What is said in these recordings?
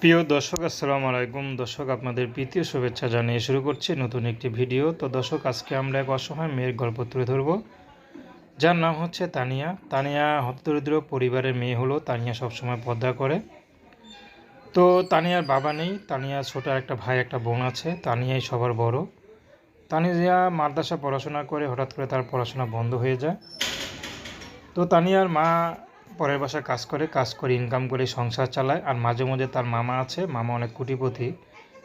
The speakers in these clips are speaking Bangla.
প্রিয় দর্শক, আসসালামু আলাইকুম। দর্শক, আপনাদের প্রীতীয় শুভেচ্ছা জানিয়ে শুরু করছি নতুন একটি ভিডিও। তো দর্শক, আজকে আমরা এক অসহায় মেয়ের গল্প তুলে ধরব। যার নাম হচ্ছে তানিয়া। তানিয়া হতদরিদ্র পরিবারের মেয়ে হলো। তানিয়া সবসময় পর্দা করে। তো তানিয়ার বাবা নেই। তানিয়া ছোট একটা ভাই, একটা বোন আছে। তানিয়াই সবার বড়। তানিয়া মাদ্রাসা পড়াশোনা করে, হঠাৎ করে তার পড়াশোনা বন্ধ হয়ে যায়। তো তানিয়ার মা পরের বাসায় কাজ করে কাজ করে ইনকাম করে সংসার চালায়। আর মাঝে মাঝে তার মামা আছে, মামা অনেক কোটিপতি।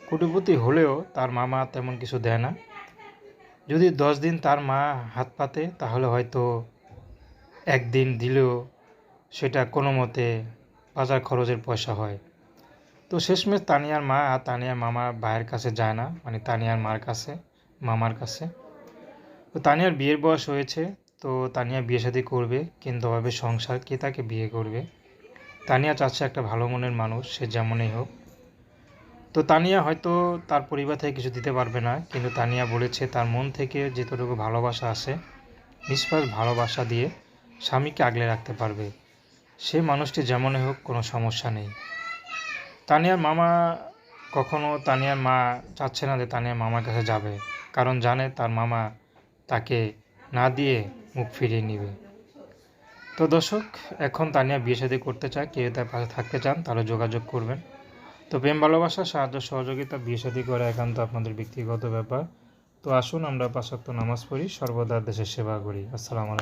কোটিপতি হলেও তার মামা তেমন কিছু দেয় না। যদি দশ দিন তার মা হাত পাতে, তাহলে হয়তো একদিন দিলেও সেটা কোনো মতে বাজার খরচের পয়সা হয়। তো শেষমেশ তানিয়ার মা আর তানিয়ার মামা ভাইয়ের কাছে যায় না। মানে তানিয়ার মার কাছে, মামার কাছে। তো তানিয়ার বিয়ের বয়স হয়েছে তো তানিয়া বিয়ে শাদী করবে, কিন্তু হবে সংসার, কে তাকে বিয়ে করবে? তানিয়া চাচ্ছে একটা ভালো মনের মানুষ, সে যেমনই হোক। তো তানিয়া হয়তো তার পরিবার থেকে কিছু দিতে পারবে না, কিন্তু তানিয়া বলেছে তার মন থেকে যেতটুকু ভালোবাসা আসে নিষ্পাস ভালোবাসা দিয়ে স্বামীকে আগলে রাখতে পারবে। সে মানুষটি যেমনই হোক, কোনো সমস্যা নেই। তানিয়ার মামা কখনো তানিয়ার মা চাচ্ছে না যে তানিয়ার মামার কাছে যাবে, কারণ জানে তার মামা তাকে না দিয়ে মুখ ফিরিয়ে নেবে। তো দর্শক, এখন তানিয়া বিয়ে সাথে করতে চায়, কেউ তার পাশে থাকতে চান তাহলে যোগাযোগ করবেন। তো প্রেম, ভালোবাসা, সাহায্য, সহযোগিতা, বিয়ে শাদী করা একান্ত আপনাদের ব্যক্তিগত ব্যাপার। তো আসুন, আমরা পাশাক্ত নামাজ পড়ি, সর্বদা দেশের সেবা করি। আসসালামু আলাইকুম।